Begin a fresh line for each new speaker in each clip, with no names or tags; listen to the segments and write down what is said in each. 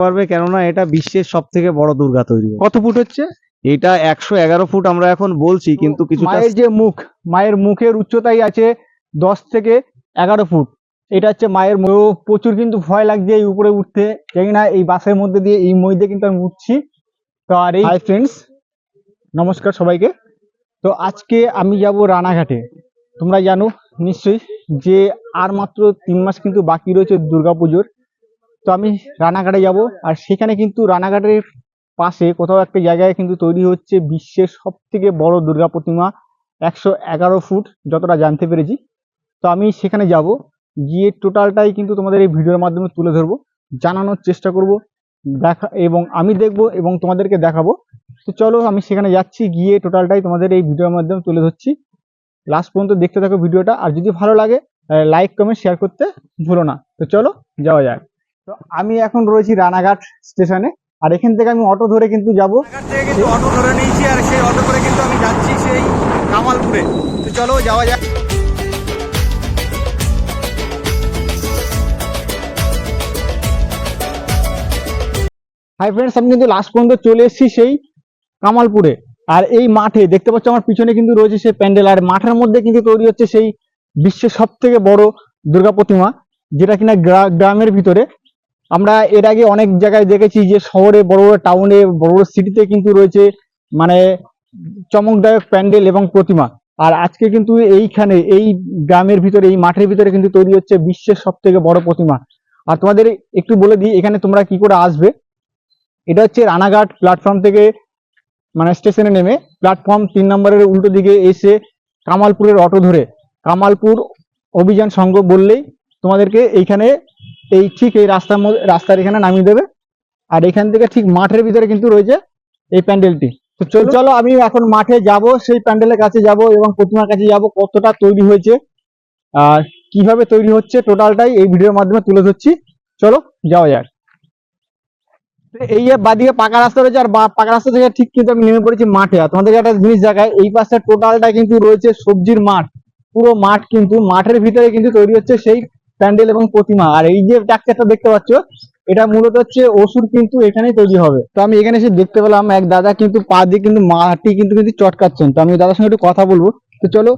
পারবে কেননা এটা বিশ্বের সব থেকে বড় দুর্গা তৈরি।
কত ফুট হচ্ছে?
এটা একশো এগারো ফুট আমরা এখন বলছি কিন্তু কিছুটা
মায়ের যে মুখ মায়ের মুখের উচ্চতাই আছে দশ থেকে এগারো ফুট। এটা হচ্ছে মায়ের মুখ। প্রচুর কিন্তু ভয় লাগছে এই উপরে উঠতে। জানি না এই বাসের মধ্যে দিয়ে এই মধ্যে কিন্তু আমি উঠছি। তো আর এই হাই ফ্রেন্ডস নমস্কার সবাইকে। তো আজকে আমি যাব রানাঘাটে। তোমরা জানো নিশ্চয়ই যে আর মাত্র তিন মাস কিন্তু বাকি রয়েছে দুর্গাপুজোর। তো আমি রানাঘাটে যাব। আর সেখানে কিন্তু রানাঘাটের পাশে কোথাও একটা জায়গায় কিন্তু তৈরি হচ্ছে বিশ্বের সব থেকে বড় দুর্গা প্রতিমা একশো এগারো ফুট, যতটা জানতে পেরেছি। তো আমি সেখানে যাব। গিয়ে টোটালটাই কিন্তু তোমাদের এই ভিডিওর মাধ্যমে তুলে ধরবো, জানানোর চেষ্টা করব, দেখা এবং আমি দেখব এবং তোমাদেরকে দেখাবো। তো চলো আমি সেখানে যাচ্ছি, গিয়ে টোটালটাই তোমাদের এই ভিডিওর মাধ্যমে তুলে ধরছি। লাস্ট পর্যন্ত দেখতে থাকো ভিডিওটা, আর যদি ভালো লাগে লাইক কমেন্ট শেয়ার করতে ভুলো না। তো চলো, যাওয়া যাক। তো আমি এখন রয়েছি রানাঘাট স্টেশনে। আর এখান থেকে আমি অটো ধরে কিন্তু যাব।
থেকে কিন্তু অটো ধরে নিয়েছি আর সেই অটো করে কিন্তু আমি যাচ্ছি সেই কামালপুরে। তো চলো যাওয়া যাক।
হাই ফ্রেন্ডস আমি কিন্তু লাস্ট পর্যন্ত চলে এসেছি সেই কামালপুরে। আর এই মাঠে দেখতে পাচ্ছ আমার পিছনে কিন্তু রয়েছে সেই প্যান্ডেল। আর মাঠের মধ্যে কিন্তু তৈরি হচ্ছে সেই বিশ্বের সব থেকে বড় দুর্গা প্রতিমা যেটা কিনা গ্রা- গ্রামের ভিতরে। আমরা এর আগে অনেক জায়গায় দেখেছি যে শহরে, বড় বড় টাউনে বড় বড় সিটিতে কিন্তু রয়েছে মানে চমকদায়ক প্যান্ডেল এবং প্রতিমা। আর আজকে কিন্তু এইখানে, এই গ্রামের ভিতরে, এই মাঠের ভিতরে কিন্তু তৈরি হচ্ছে বিশ্বের সব থেকে বড় প্রতিমা। আর তোমাদের একটু বলে দিই, এখানে তোমরা কি করে আসবে? এটা হচ্ছে রানাঘাট প্ল্যাটফর্ম থেকে মানে স্টেশনে নেমে প্ল্যাটফর্ম তিন নম্বরের উল্টো দিকে এসে কামালপুরের অটো ধরে। কামালপুর অভিযান সংঘ বললেই তোমাদেরকে এইখানে এই ঠিক এই রাস্তার মধ্যে রাস্তার এখানে নামিয়ে দেবে। আর এখান থেকে ঠিক মাঠের ভিতরে কিন্তু রয়েছে এই প্যান্ডেলটি। তো চলো চলো। আমি এখন মাঠে যাব সেই প্যান্ডেলের কাছে যাব এবং প্রতিমার কাছে যাব কতটা তৈরি হয়েছে আর কীভাবে তৈরি হচ্ছে টোটালটাই এই ভিডিওর মাধ্যমে তুলে ধরছি। চলো যাওয়া যাক। এই যে বাদিকে পাকা রাস্তা রয়েছে আর পাকা রাস্তা থেকে ঠিক কিন্তু আমি নেমে পড়েছি মাঠে। আর তোমাদেরকে একটা জিনিস দেখায় এই পাশে টোটালটা কিন্তু রয়েছে সবজির মাঠ। পুরো মাঠ কিন্তু মাঠের ভিতরে কিন্তু তৈরি হচ্ছে সেই প্যান্ডেল এবং প্রতিমা। আর এই যে ট্রাকচারটা দেখতে পাচ্ছ এটা মূলত হচ্ছে ওষুধ কিন্তু এখানেই তৈরি হবে। তো আমি এখানে এসে দেখতে পেলাম এক দাদা কিন্তু পা দিয়ে কিন্তু মাটি কিন্তু কিন্তু চটকাচ্ছেন। তো আমি দাদার সঙ্গে একটু কথা বলব। তো চলো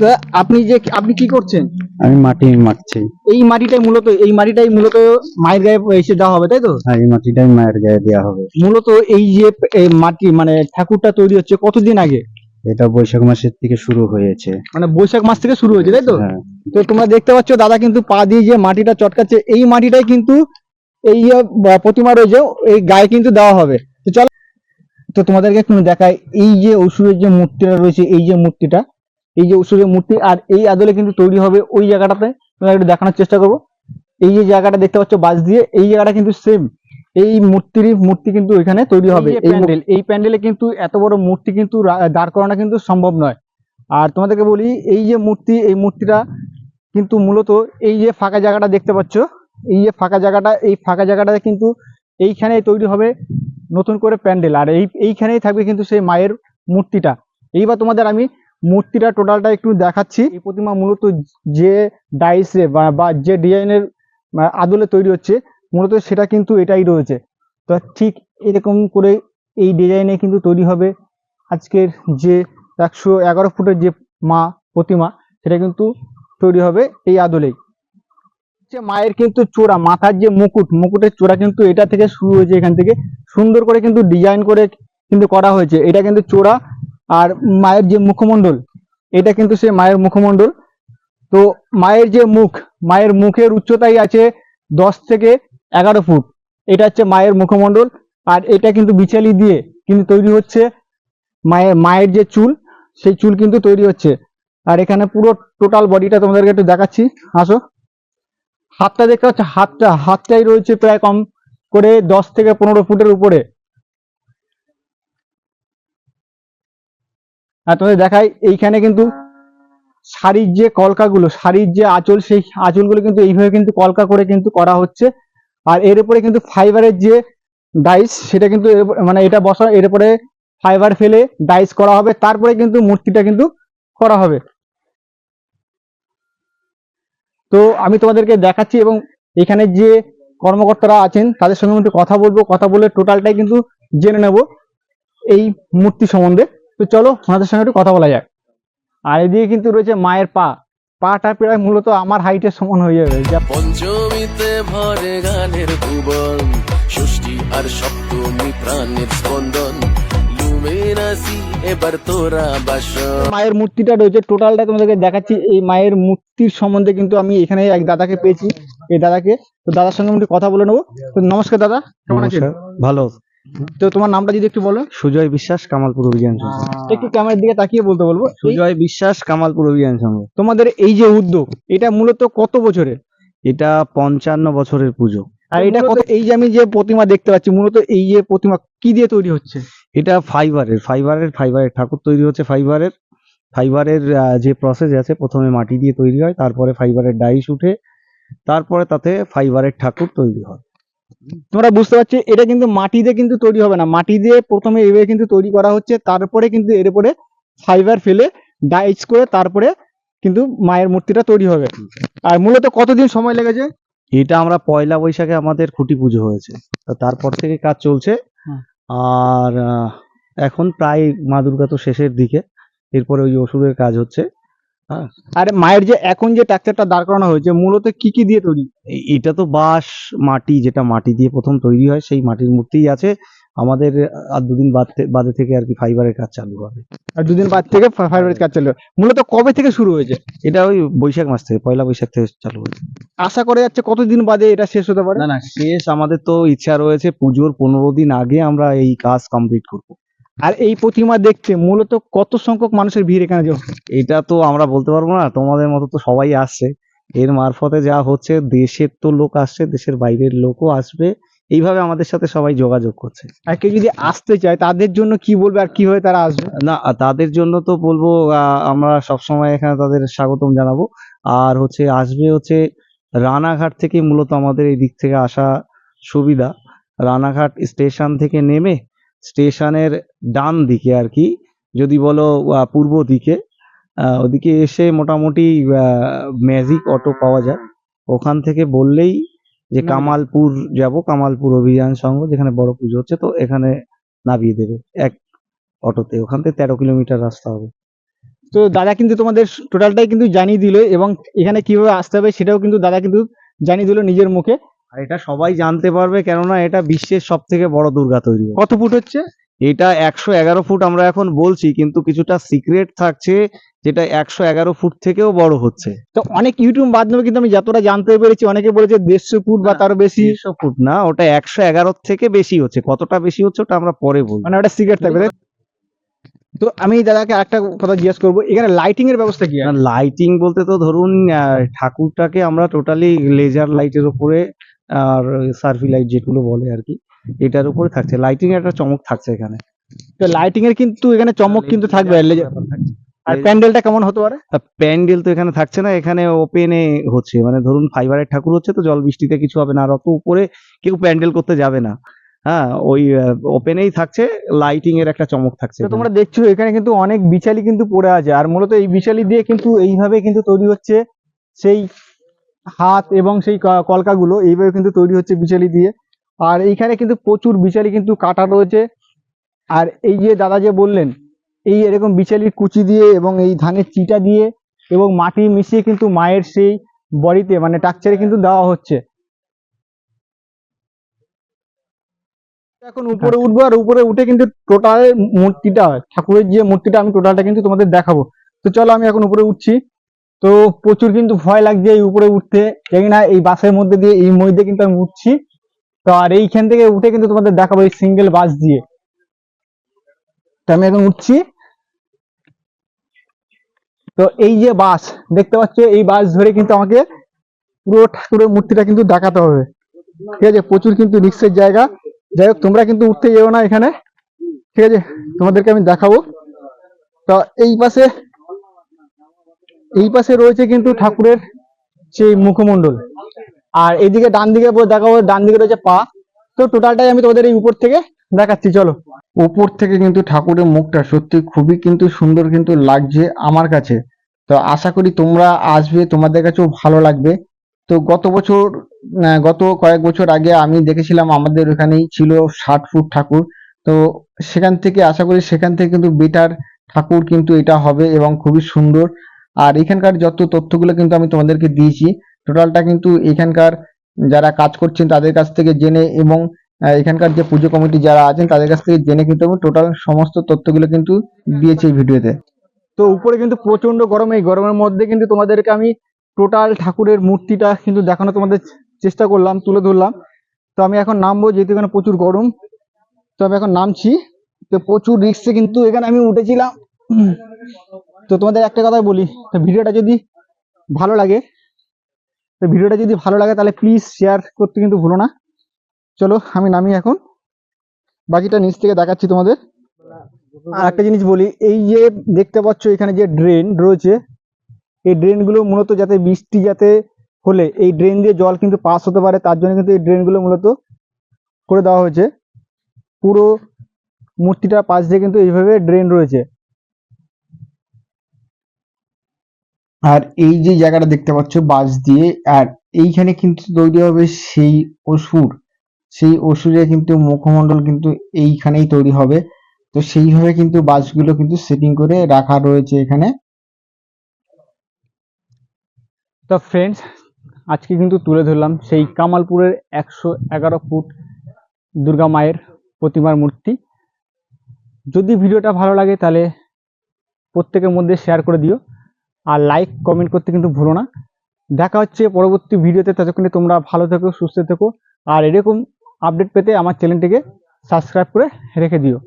তো আপনি যে আপনি কি করছেন?
আমি মাটি মাখছি।
এই মাটিটাই মূলত এই মাটিটাই মূলত মায়ের গায়ে এসে দেওয়া হবে তাই তো?
হ্যাঁ এই মাটিটাই মায়ের গায়ে দেওয়া হবে।
মূলত এই যে এই মাটি মানে ঠাকুরটা তৈরি হচ্ছে কতদিন আগে?
এটা বৈশাখ মাসের থেকে শুরু হয়েছে।
মানে বৈশাখ মাস থেকে শুরু হয়েছে তাই তো?
হ্যাঁ।
তো তোমরা দেখতে পাচ্ছ দাদা কিন্তু পা দিয়ে যে মাটিটা চটকাচ্ছে এই মাটিটাই কিন্তু এই যে বা- প্রতিমা রয়েছে এই গায়ে কিন্তু দেওয়া হবে। তো চলো তো তোমাদেরকে একটু দেখাই এই যে অসুরের যে মূর্তিটা রয়েছে এই যে মূর্তিটা এই যে অসুরের মূর্তি আর এই আদলে কিন্তু তৈরি হবে ওই জায়গাটাতে। তোমরা একটু দেখানোর চেষ্টা করব। এই যে জায়গাটা দেখতে পাচ্ছ বাস দিয়ে এই জায়গাটা কিন্তু সেম এই মূর্তির মূর্তি কিন্তু এখানে তৈরি হবে। এই প্যান্ডেল এই প্যান্ডেলে কিন্তু এত বড় মূর্তি কিন্তু দাঁড় করানো কিন্তু সম্ভব নয়। আর তোমাদেরকে বলি এই যে মূর্তি এই মূর্তিটা কিন্তু মূলত এই যে ফাঁকা জায়গাটা দেখতে পাচ্ছ এই যে ফাঁকা জায়গাটা এই ফাঁকা জায়গাটা কিন্তু এইখানেই তৈরি হবে নতুন করে প্যান্ডেল। আর এই এইখানেই থাকবে কিন্তু সেই মায়ের মূর্তিটা। এইবার তোমাদের আমি মূর্তিটা টোটালটা একটু দেখাচ্ছি। এই প্রতিমা মূলত যে ডাইসে বা বা যে ডিজাইনের আদলে তৈরি হচ্ছে মূলত সেটা কিন্তু এটাই রয়েছে। তো ঠিক এরকম করে এই ডিজাইনে কিন্তু তৈরি হবে আজকের যে একশো এগারো ফুটের যে মা প্রতিমা, সেটা কিন্তু তৈরি হবে এই আদলেই যে মায়ের কিন্তু চূড়া, মাথার যে মুকুট, মুকুটের চূড়া কিন্তু এটা থেকে শুরু হয়েছে এখান থেকে। সুন্দর করে কিন্তু ডিজাইন করে কিন্তু করা হয়েছে। এটা কিন্তু চূড়া আর মায়ের যে মুখমণ্ডল, এটা কিন্তু সে মায়ের মুখমণ্ডল। তো মায়ের যে মুখ, মায়ের মুখের উচ্চতাই আছে দশ থেকে এগারো ফুট। এটা হচ্ছে মায়ের মুখমণ্ডল আর এটা কিন্তু বিচালি দিয়ে কিন্তু তৈরি হচ্ছে মায়ের মায়ের যে চুল, সেই চুল কিন্তু তৈরি হচ্ছে। আর এখানে পুরো টোটাল বডিটা তোমাদেরকে একটু দেখাচ্ছি। আসো। হাতটা দেখতে পাচ্ছ? হাতটা, হাতটাই রয়েছে প্রায় কম করে দশ থেকে পনেরো ফুটের উপরে। আর তোমাদের দেখাই, এইখানে কিন্তু শাড়ির যে কলকাগুলো, শাড়ির যে আঁচল, সেই আঁচলগুলো কিন্তু এইভাবে কিন্তু কলকা করে কিন্তু করা হচ্ছে। আর এর উপরে কিন্তু ফাইবারের যে ডাইস সেটা কিন্তু মানে এটা বসা এর উপরে ফাইবার ফেলে ডাইস করা হবে, তারপরে কিন্তু মূর্তিটা কিন্তু করা হবে। তো আমি তোমাদেরকে দেখাচ্ছি এবং এখানে যে কর্মকর্তারা আছেন, তাদের সঙ্গে একটু কথা বলব, কথা বলে টোটালটাই কিন্তু জেনে নেব এই মূর্তি সম্বন্ধে। তো চলো ওনাদের সঙ্গে একটু কথা বলা যাক। আর এদিকে কিন্তু রয়েছে মায়ের পা। পাটা প্রায় মূলত আমার হাইটের সমান হয়ে যাবে। যা
পঞ্চমীতে ভরে গানের ভুবন ষষ্ঠী আর সপ্তমী প্রাণের স্পন্দন।
মায়ের মূর্তিটা রয়েছে টোটালটা তোমাদেরকে দেখাচ্ছি। এই মায়ের মূর্তির সম্বন্ধে কিন্তু আমি এখানে এক দাদাকে পেয়েছি এই দাদাকে। তো দাদার সঙ্গে আমি একটু কথা বলে নেব। তো নমস্কার দাদা কেমন আছেন?
ভালো।
তো তোমার নামটা যদি একটু বলো।
সুজয় বিশ্বাস কামালপুর অভিযান সংঘ।
একটু ক্যামেরার দিকে তাকিয়ে বলতে বলব। এই
সুজয় বিশ্বাস কামালপুর অভিযান সংঘ।
তোমাদের এই যে উদ্যোগ এটা মূলত কত বছরের?
এটা পঞ্চান্ন বছরের পুজো।
আর এটা কত এই যে আমি যে প্রতিমা দেখতে পাচ্ছি মূলত এই যে প্রতিমা কি দিয়ে তৈরি হচ্ছে?
এটা ফাইবারের ফাইবারের ফাইবারের ঠাকুর তৈরি হচ্ছে ফাইবারের। ফাইবারের যে প্রসেস আছে প্রথমে মাটি দিয়ে তৈরি হয় তারপরে ফাইবারের ডাইস উঠে তারপরে তাতে ফাইবারের ঠাকুর তৈরি হয়।
তোমরা বুঝতে পারছ এটা কিন্তু মাটি দিয়ে কিন্তু তৈরি হবে না। মাটি দিয়ে প্রথমে এভাবে কিন্তু তৈরি করা হচ্ছে তারপরে কিন্তু এর উপরে ফাইবার ফেলে ডাইস করে তারপরে কিন্তু মায়ের মূর্তিটা তৈরি হবে। আর মূলত কতদিন সময় লেগেছে?
এটা আমরা পয়লা বৈশাখে আমাদের খুঁটি পুজো হয়েছে। তো তারপর থেকে কাজ চলছে। আর আহ, এখন প্রায় মা দুর্গা তো শেষের দিকে। এরপরে ওই ওষুধের কাজ হচ্ছে।
আর মায়ের যে এখন যে ট্রাকচারটা দাঁড় করানো হয়েছে মূলত কি কি দিয়ে তৈরি?
এটা তো বাঁশ মাটি যেটা মাটি দিয়ে প্রথম তৈরি হয় সেই মাটির মূর্তিই আছে। আমাদের আর দুদিন বাদে থেকে আর কি ফাইবারের কাজ চালু হবে।
আর দুদিন বাদ থেকে ফাইবারের কাজ চলবে মূলত কবে থেকে শুরু হয়েছে?
এটা ওই বৈশাখ মাস থেকে পয়লা বৈশাখ থেকে চালু হয়েছে।
আশা করা যাচ্ছে কতদিন বাদে এটা শেষ হতে পারে?
না না শেষ আমাদের তো ইচ্ছা রয়েছে পুজোর পনেরো দিন আগে আমরা এই কাজ কমপ্লিট করব।
আর এই প্রতিমা দেখতে মূলত কত সংখ্যক মানুষের ভিড় এখানে?
এটা তো আমরা বলতে পারব না তোমাদের মতো তো সবাই আসছে। এর মারফতে যা হচ্ছে দেশের তো লোক আসছে দেশের বাইরের লোকও আসবে। এইভাবে আমাদের সাথে সবাই যোগাযোগ করছে।
আর কেউ যদি আসতে চায় তাদের জন্য কি বলবে আর কীভাবে তারা আসবে?
না তাদের জন্য তো বলব আমরা সবসময় এখানে তাদের স্বাগতম জানাব। আর হচ্ছে আসবে হচ্ছে রানাঘাট থেকে মূলত আমাদের এই দিক থেকে আসা সুবিধা। রানাঘাট স্টেশন থেকে নেমে স্টেশনের ডান দিকে আর কি যদি বলো পূর্ব দিকে ওদিকে এসে মোটামুটি ম্যাজিক অটো পাওয়া যায়। ওখান থেকে বললেই যে কামালপুর যাব কামালপুর অভিযান সংঘ যেখানে বড় পুজো হচ্ছে তো এখানে নামিয়ে দেবে এক অটোতে। ওখান থেকে তেরো কিলোমিটার রাস্তা হবে।
তো দাদা কিন্তু তোমাদের টোটালটাই কিন্তু জানিয়ে দিল এবং এখানে কীভাবে আসতে হবে সেটাও কিন্তু দাদা কিন্তু জানিয়ে দিল নিজের মুখে।
আর এটা সবাই জানতে পারবে কেননা এটা বিশ্বের সব থেকে বড় দুর্গা তৈরি
কত ফুট হচ্ছে?
এটা একশো এগারো ফুট আমরা এখন বলছি কিন্তু কিছুটা সিক্রেট থাকছে যেটা একশো এগারো ফুট থেকেও বড় হচ্ছে।
তো অনেক ইউটিউব মাধ্যমে কিন্তু আমি যতটা জানতে পেরেছি অনেকে বলেছে দেড়শো ফুট বা তারও বেশি।
দেড়শো ফুট না ওটা একশো এগারো থেকে বেশি হচ্ছে। কতটা বেশি হচ্ছে ওটা আমরা পরে বলব।
মানে ওটা সিক্রেট থাকবে তো? আমি দাদাকে একটা কথা জিজ্ঞেস করব এখানে লাইটিং এর ব্যবস্থা কি
লাইটিং বলতে তো ধরুন ঠাকুরটাকে আমরা টোটালি লেজার লাইটের উপরে আর সার্ফি লাইট যেগুলো বলে আর কি এটার উপরে থাকছে। লাইটিং এর একটা চমক থাকছে এখানে।
তো লাইটিং এর কিন্তু এখানে চমক কিন্তু থাকবে। আর প্যান্ডেলটা কেমন হতে পারে?
প্যান্ডেল তো এখানে থাকছে না এখানে ওপেনে হচ্ছে। মানে ধরুন ফাইবারের ঠাকুর হচ্ছে তো জল বৃষ্টিতে কিছু হবে না। আর অত উপরে কেউ প্যান্ডেল করতে যাবে না। হ্যাঁ ওই ওপেনেই থাকছে লাইটিং এর একটা চমক থাকছে
তোমরা দেখছ এখানে কিন্তু অনেক বিচালি কিন্তু পড়ে আছে। আর মূলত এই বিচালি দিয়ে কিন্তু এইভাবে কিন্তু তৈরি হচ্ছে সেই হাত এবং সেই কলকাগুলো এইভাবে কিন্তু তৈরি হচ্ছে বিচালি দিয়ে। আর এইখানে কিন্তু প্রচুর বিচালি কিন্তু কাটা রয়েছে। আর এই যে দাদা যে বললেন এই এরকম বিচালির কুচি দিয়ে এবং এই ধানের চিটা দিয়ে এবং মাটি মিশিয়ে কিন্তু মায়ের সেই বডিতে মানে টাকচারে কিন্তু দেওয়া হচ্ছে। এখন উপরে উঠবো আর উপরে উঠে কিন্তু টোটাল মূর্তিটা ঠাকুরের যে মূর্তিটা আমি টোটালটা কিন্তু তোমাদের দেখাবো। তো চলো আমি এখন উপরে উঠছি। তো প্রচুর কিন্তু ভয় লাগছে এই উপরে উঠতে। জানি না, এই বাসের মধ্যে দিয়ে, এই মধ্যে কিন্তু আমি উঠছি। তো আর এইখান থেকে উঠে কিন্তু তোমাদের দেখাবো এই সিঙ্গেল বাস দিয়ে। তো আমি এখন উঠছি। তো এই যে বাস দেখতে পাচ্ছ, এই বাস ধরে কিন্তু আমাকে পুরো ঠাকুরের মূর্তিটা কিন্তু দেখাতে হবে। ঠিক আছে, প্রচুর কিন্তু রিক্সের জায়গা। যাই হোক, তোমরা কিন্তু উঠতে যেও না এখানে। ঠিক আছে, তোমাদেরকে আমি দেখাবো। তো এই পাশে এই পাশে রয়েছে কিন্তু ঠাকুরের সেই মুখমণ্ডল। আর এইদিকে ডান দিকে দেখাবো, ডান দিকে রয়েছে পা। তো টোটালটাই আমি তোমাদের এই উপর থেকে দেখাচ্ছি, চলো। উপর থেকে কিন্তু ঠাকুরের মুখটা সত্যি খুবই কিন্তু সুন্দর কিন্তু লাগছে আমার কাছে। তো আশা করি তোমরা আসবে, তোমাদের কাছেও ভালো লাগবে। তো গত বছর গত কয়েক বছর আগে আমি দেখেছিলাম আমাদের ওখানেই ছিল ষাট ফুট ঠাকুর। তো সেখান থেকে, আশা করি সেখান থেকে কিন্তু বেটার ঠাকুর কিন্তু এটা হবে এবং খুবই সুন্দর। আর এখানকার যত তথ্যগুলো কিন্তু আমি তোমাদেরকে দিয়েছি টোটালটা কিন্তু এখানকার যারা কাজ করছেন তাদের কাছ থেকে জেনে এবং এখানকার যে পুজো কমিটি যারা আছেন তাদের কাছ থেকে জেনে কিন্তু টোটাল সমস্ত তথ্যগুলো কিন্তু দিয়েছে এই ভিডিওতে। তো উপরে কিন্তু প্রচণ্ড গরম, এই গরমের মধ্যে কিন্তু তোমাদেরকে আমি টোটাল ঠাকুরের মূর্তিটা কিন্তু দেখানো তোমাদের চেষ্টা করলাম, তুলে ধরলাম। তো আমি এখন নামবো, যেহেতু এখানে প্রচুর গরম, তো আমি এখন নামছি। তো প্রচুর রিক্সে কিন্তু এখানে আমি উঠেছিলাম। তো তোমাদের একটা কথা বলি ভিডিওটা যদি ভালো লাগে, তো ভিডিওটা যদি ভালো লাগে তাহলে প্লিজ শেয়ার করতে কিন্তু ভুলো না। চলো, আমি নামি এখন। বাকিটা নিচ থেকে দেখাচ্ছি তোমাদের। আর একটা জিনিস বলি, এই যে দেখতে পাচ্ছ এখানে যে ড্রেন রয়েছে, এই ড্রেনগুলো মূলত যাতে বৃষ্টি যাতে হলে, এই ড্রেন দিয়ে জল কিন্তু পাস হতে পারে, তার জন্য কিন্তু এই ড্রেনগুলো মূলত করে দেওয়া হয়েছে। পুরো মূর্তিটার পাশ দিয়ে কিন্তু এইভাবে ড্রেন রয়েছে। আর এই যে জায়গাটা দেখতে পাচ্ছ, বাঁশ দিয়ে, আর এইখানে কিন্তু তৈরি হবে সেই অসুর। সেই অসুরের কিন্তু মুখমণ্ডল কিন্তু এইখানেই তৈরি হবে। তো সেইভাবে কিন্তু বাসগুলো কিন্তু সেটিং করে রাখা রয়েছে এখানে। তো ফ্রেন্ডস আজকে কিন্তু তুলে ধরলাম সেই কামালপুরের একশো এগারো ফুট দুর্গা মায়ের প্রতিমার মূর্তি। যদি ভিডিওটা ভালো লাগে তাহলে প্রত্যেকের মধ্যে শেয়ার করে দিও। আর লাইক কমেন্ট করতে কিন্তু ভুলো না। দেখা হচ্ছে পরবর্তী ভিডিওতে ততক্ষণে তোমরা ভালো থেকো, সুস্থ থেকো। আর এরকম আপডেট পেতে আমার চ্যানেলটিকে সাবস্ক্রাইব করে রেখে দিও।